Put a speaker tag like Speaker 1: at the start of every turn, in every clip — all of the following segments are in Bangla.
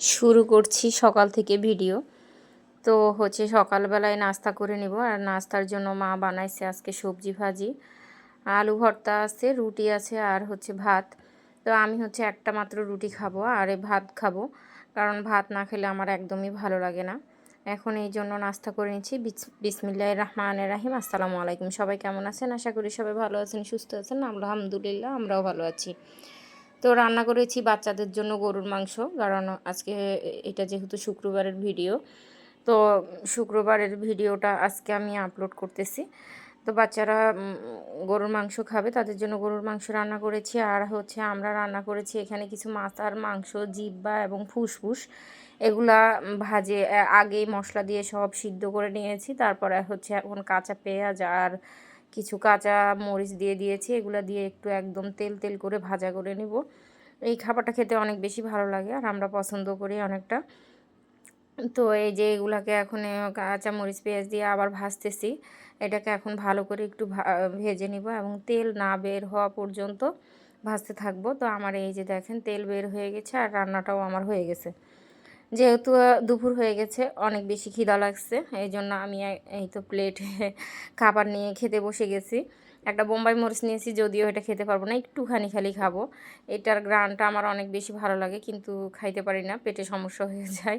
Speaker 1: শুরু করছি সকাল থেকে ভিডিও। তো হচ্ছে সকালবেলায় নাস্তা করে নিব। আর নাস্তার জন্য মা বানাইছে আজকে সবজি ভাজি। আলু ভর্তা আছে, রুটি আছে, আর হচ্ছে ভাত। তো আমি হচ্ছে একটা মাত্র রুটি খাব, আর ভাত খাব। কারণ ভাত না খেলে আমার একদমই ভালো লাগে না। এখন এই জন্য নাস্তা করে নিচ্ছি। বিসমিল্লাহ রহমান রাহিম। আসসালামু আলাইকুম। সবাই কেমন আছেন? আশা করি সবাই ভালো আছেন, সুস্থ আছেন। আলহামদুলিল্লাহ, আমরাও ভালো আছি। তো রান্না করেছি বাচ্চাদের জন্য গরুর মাংস, কারণ আজকে এটা যেহেতু শুক্রবারের ভিডিও, তো শুক্রবারের ভিডিওটা আজকে আমি আপলোড করতেছি। তো বাচ্চারা গরুর মাংস খাবে, তাদের জন্য গরুর মাংস রান্না করেছি। আর হচ্ছে আমরা রান্না করেছি এখানে কিছু মাথার মাংস জিব্বা এবং ফুসফুস। এগুলা ভাজে আগে মশলা দিয়ে সব সিদ্ধ করে নিয়েছি। তারপরে হচ্ছে এখন কাঁচা পেঁয়াজ আর কিছু কাঁচা মরিচ দিয়ে দিয়েছি, এগুলো দিয়ে একটু একদম তেল তেল করে ভাজা করে নিব। এই খাবারটা খেতে অনেক বেশি ভালো লাগে আর আমরা পছন্দ করি অনেকটা। তো এই যে এগুলাকে এখন কাঁচা মরিচ, পেঁয়াজ দিয়ে আবার ভাজতেছি, এটাকে এখন ভালো করে একটু ভেজে নিব এবং তেল না বের হওয়া পর্যন্ত ভাজতে থাকব। তো আমার এই যে দেখেন তেল বের হয়ে গেছে আর রান্নাটাও আমার হয়ে গেছে। যেহেতু দুপুর হয়ে গেছে, অনেক বেশি খিদা লাগছে এই জন্য আমি এই তো প্লেটে খাবার নিয়ে খেতে বসে গেছি। একটা বোম্বাই মরিচ নিয়েছি, যদিও এটা খেতে পারব না, একটুখানি খালি খাব। এটার গ্রানটা আমার অনেক বেশি ভালো লাগে, কিন্তু খাইতে পারি না, পেটে সমস্যা হয়ে যায়।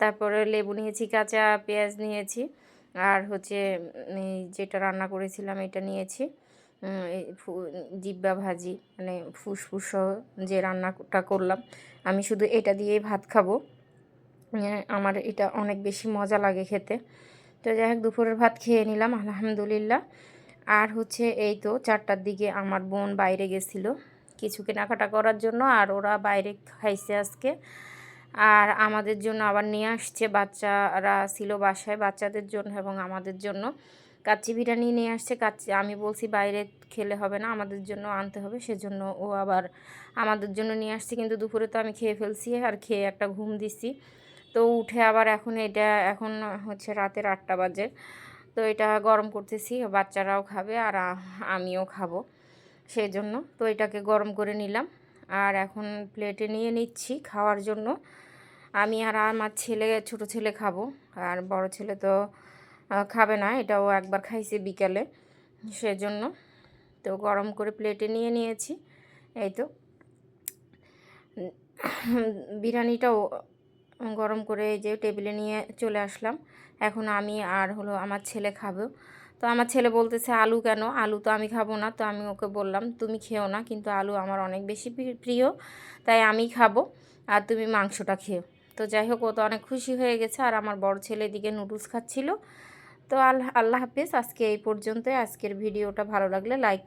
Speaker 1: তারপরে লেবু নিয়েছি, কাঁচা পেঁয়াজ নিয়েছি, আর হচ্ছে যেটা রান্না করেছিলাম, এটা নিয়েছি। জিব্বা ভাজি মানে ফুসফুস যে রান্নাটা করলাম, আমি শুধু এটা দিয়েই ভাত খাব। আমার এটা অনেক বেশি মজা লাগে খেতে। তো যাই হোক দুপুরের ভাত খেয়ে নিলাম, আলহামদুলিল্লাহ। আর হচ্ছে এই তো চারটার দিকে আমার বোন বাইরে গেছিল কিছু কেনাকাটা করার জন্য, আর ওরা বাইরে খাইছে আজকে। আর আমাদের জন্য আবার নিয়ে আসছে, বাচ্চারা ছিল বাসায়, বাচ্চাদের জন্য এবং আমাদের জন্য। কাচ্চি বিরিয়ানি নিয়ে আসছে, কাচ্চি, আমি বলছি বাইরে খেলে হবে না, আমাদের জন্য আনতে হবে, সেজন্য ও আবার আমাদের জন্য নিয়ে আসছে। কিন্তু দুপুরে তো আমি খেয়ে ফেলছি, আর খেয়ে একটা ঘুম দিছি। তো উঠে আবার এখন এটা, এখন হচ্ছে রাতের আটটা বাজে। তো এটা গরম করতেছি, বাচ্চারাও খাবে আর আমিও খাব সেই জন্য তো এটাকে গরম করে নিলাম আর এখন প্লেটে নিয়ে নিচ্ছি খাওয়ার জন্য। আমি আর আমার ছেলে, ছোট ছেলে খাব আর বড় ছেলে তো খাবে না, এটাও একবার খাইছে বিকালে সেজন্য। তো গরম করে প্লেটে নিয়ে নিয়েছি, এই তো। বিরিয়ানিটাও গরম করে যে টেবিলে নিয়ে চলে আসলাম। এখন আমি আর হলো আমার ছেলে খাব। তো আমার ছেলে বলতেছে, আলু কেন? আলু তো আমি খাব না। তো আমি ওকে বললাম, তুমি খেও না, কিন্তু আলু আমার অনেক বেশি প্রিয়, তাই আমি খাব আর তুমি মাংসটা খেও। তো যাই হোক, ও তো অনেক খুশি হয়ে গেছে আর আমার বড় ছেলে দিকে নুডলস খাচ্ছিল। তো আল্লাহ হাফিজ। আজকে এই পর্যন্তই। আজকের ভিডিওটা ভালো লাগলে লাইক